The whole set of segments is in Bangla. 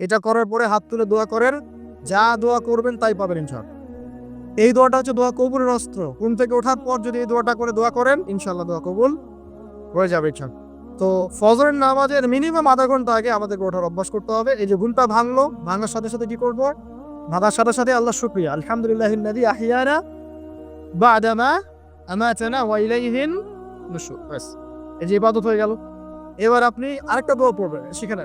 এটা করার পরে হাত তুলে দোয়া করেন, যা দোয়া করবেন তাই পাবেন ইনশাল্লাহ এই দোয়াটা হচ্ছে দোয়া কবুলের অস্ত্র। ঘুম থেকে ওঠার পর যদি এই দোয়াটা করে দোয়া করেন ইনশাল্লাহ দোয়া কবুল হয়ে যাবে ইনশাল্লাহ তো ফজরের নামাজের মিনিমাম আধা ঘণ্টা আগে আমাদেরকে ওঠার অভ্যাস করতে হবে। এই যে ঘুমটা ভাঙলো, ভাঙার সাথে সাথে কি করব? ভাঙার সাথে সাথে আল্লাহ শুক্রিয়া। আলহামদুলিল্লাহ নদী আহিয়ানা বা আদামা আমাতানা ওয়াইলাইহিন এই যে ইবাদত হয়ে গেল। এবার আপনি আরেকটা দোয়া পড়বেন সেখানে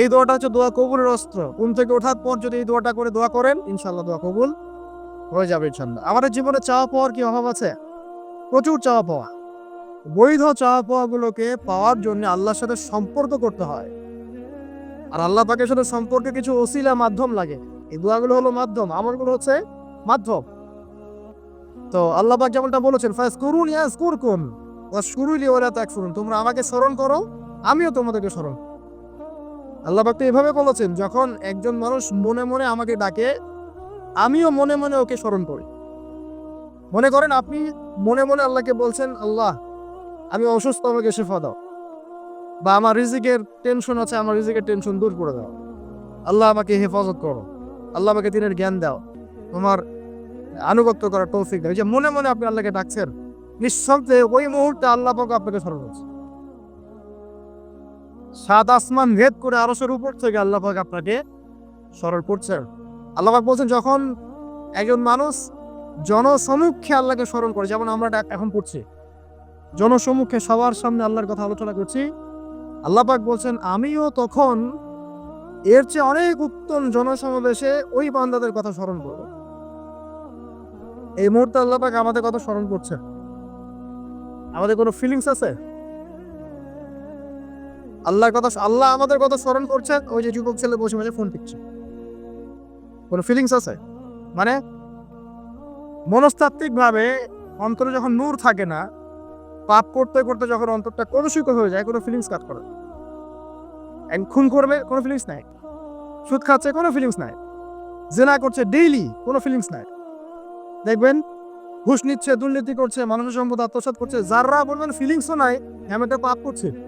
এই দোয়াটা হচ্ছে দোয়া কবুলের অস্ত্র। ঘুম থেকে ওঠার পর যদি এই দোয়াটা করে দোয়া করেন ইনশাল্লাহ দোয়া কবুল হয়ে যাবে ইনশাল্লাহ আমাদের জীবনে চাওয়া পাওয়ার কি অভাব আছে? প্রচুর চাওয়া পাওয়া। বৈধ চাওয়া পাওয়াগুলোকে পাওয়ার জন্য আল্লাহর সাথে সম্পর্ক করতে হয়। আর আল্লাহ পাকের সাথে সম্পর্কে কিছু ওসিলা মাধ্যম লাগে। এই দোয়াগুলো হলো মাধ্যম, আমলগুলো হচ্ছে মাধ্যম। তো আল্লাহ পাক যেমনটা বলেছেন ফাস করুন ইয়াস কুরকুম ওয়াশকুরুলি ওয়ালা তাকফুরুন তোমরা আমাকে স্মরণ করো, আমিও তোমাদেরকে স্মরণ। আল্লাহ তো এভাবে বলেছেন, যখন একজন মানুষ মনে মনে আমাকে ডাকে, আমিও মনে মনে ওকে স্মরণ করি। মনে করেন আপনি মনে মনে আল্লাহকে বলছেন, আল্লাহ, আমি অসুস্থ, আমাকে শেফা দাও। বা আমার রিজিকের টেনশন আছে, আমার রিজিকের টেনশন দূর করে দাও। আল্লাহ আমাকে হেফাজত করো। আল্লাহ আমাকে দিনের জ্ঞান দাও। তোমার আনুগত্য করার তৌফিক দাও। যে মনে মনে আপনি আল্লাহকে ডাকছেন নিঃশব্দে ওই মুহূর্তে আল্লাহ পাক আপনাকে স্মরণ করছে। সাত আসমান ভেদ করে আরশের উপর থেকে আল্লাহ পাক আপনাকে স্মরণ করছেন। আল্লাহ পাক বলছেন, যখন একজন মানুষ জনসমুখে আল্লাহকে স্মরণ করে, যেমন আমরা এখন পড়ছি জনসমুখে সবার সামনে আল্লাহর কথা আলোচনা করছি, আল্লাহ পাক বলছেন, আমিও তখন এর চেয়ে অনেক উত্তম জনসমাবেশে ওই বান্দাদের কথা স্মরণ করব। এই মুহূর্তে আল্লাহ পাক আমাদের কথা স্মরণ করছে আমাদের কোনো ফিলিংস আছে? আল্লাহর কথা আল্লাহ আমাদের কথা স্মরণ করছেন, ওই যে যুবক ছেলে বসে বসে ফোন টিপছে। কোনো ফিলিংস আছে? মানে মনস্তাত্ত্বিক ভাবে অন্তরে যখন নূর থাকে না, পাপ করতে করতে যখন অন্তরটা কলুষিত হয়ে যায়, কোনো ফিলিংস কাজ করে। এক খুন করবে কোনো ফিলিংস নাই। সুদ খাচ্ছে, কোনো ফিলিংস নাই। জেনা করছে ডেইলি কোনো ফিলিংস নাই। দেখবেন, ঘুষ নিচ্ছে, দুর্নীতি করছে, মানুষের সম্পদ আত্মসাৎ করছে যারা বলবেন ফিলিংসও নাই একটা পাপ করছে।